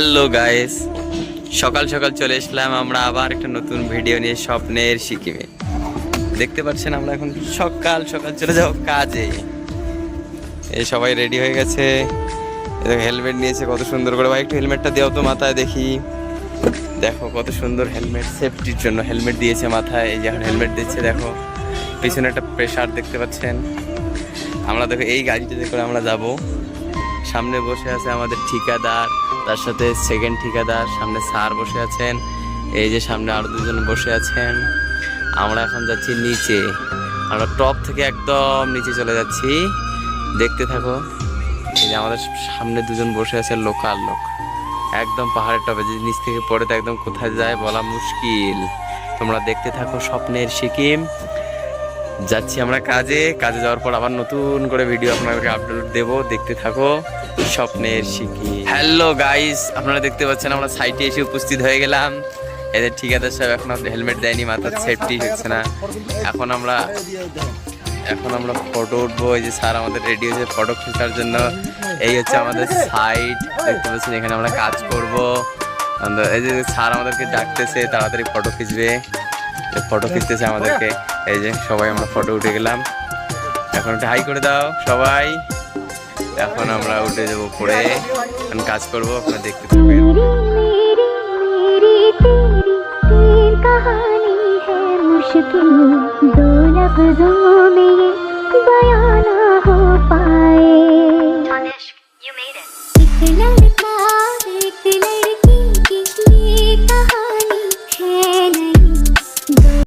Hello guys সকাল সকাল চলে এসলাম আমরা আবার একটা নতুন ভিডিও নিয়ে স্বপ্নের সিকিমে দেখতে পাচ্ছেন আমরা এখন সকাল সকাল চলে যাব কাজে। এই সবাই রেডি হয়ে গেছে। হেলমেট নিয়েছে, কত সুন্দর করে। ভাই, একটু হেলমেটটা দেও তো মাথায় দেখি। দেখো, কত সুন্দর হেলমেট সেফটির জন্য হেলমেট দিয়েছে মাথায়। এই যে এখন হেলমেট দিচ্ছে, দেখো। পিছনে একটা প্রেসার দেখতে পাচ্ছেন। আমরা দেখো, এই গাড়িটাতে করে আমরা যাব। সামনে বসে আছে আমাদের ঠিকাদার, তার সাথে সেকেন্ড ঠিকাদার, সামনে স্যার বসে আছেন, এই যে সামনে আরও দুজন বসে আছেন। আমরা এখন যাচ্ছি নিচে। আমরা টপ থেকে একদম নিচে চলে যাচ্ছি। দেখতে থাকো। এই যে আমাদের সামনে দুজন বসে আছে লোকাল লোক। একদম পাহাড়ের টপে যদি নিচ থেকে পড়ে তো একদম কোথায় যায় বলা মুশকিল। তোমরা দেখতে থাকো স্বপ্নের সিকিম যাচ্ছি আমরা কাজে। কাজে যাওয়ার পর আবার নতুন করে ভিডিও আপনাদেরকে আপলোড দেবো। দেখতে থাকো। স্বপ্নের শিখি। হ্যালো গাইস আপনারা দেখতে পাচ্ছেন আমরা সাইটে এসে উপস্থিত হয়ে গেলাম। এদের ঠিকাদার সাহেব এখন হেলমেট দেয়নি মাথার সেফটি হচ্ছে না। এখন আমরা এখন আমরা ফটো উঠবো। এই যে স্যার আমাদের রেডি হয়েছে ফটো খোঁচার জন্য। এই হচ্ছে আমাদের সাইট দেখতে পাচ্ছেন, এখানে আমরা কাজ করব। এই যে স্যার আমাদেরকে ডাকতেছে, তাড়াতাড়ি ফটো খিচবে। ফটো খিচতেছে আমাদেরকে। এই যে সবাই আমরা ফটো উঠে গেলাম। এখন একটা হাই করে দাও সবাই। এখন আমরা উঠে যাব পরে এখন কাজ করব আপনারা দেখতে থাকবেন।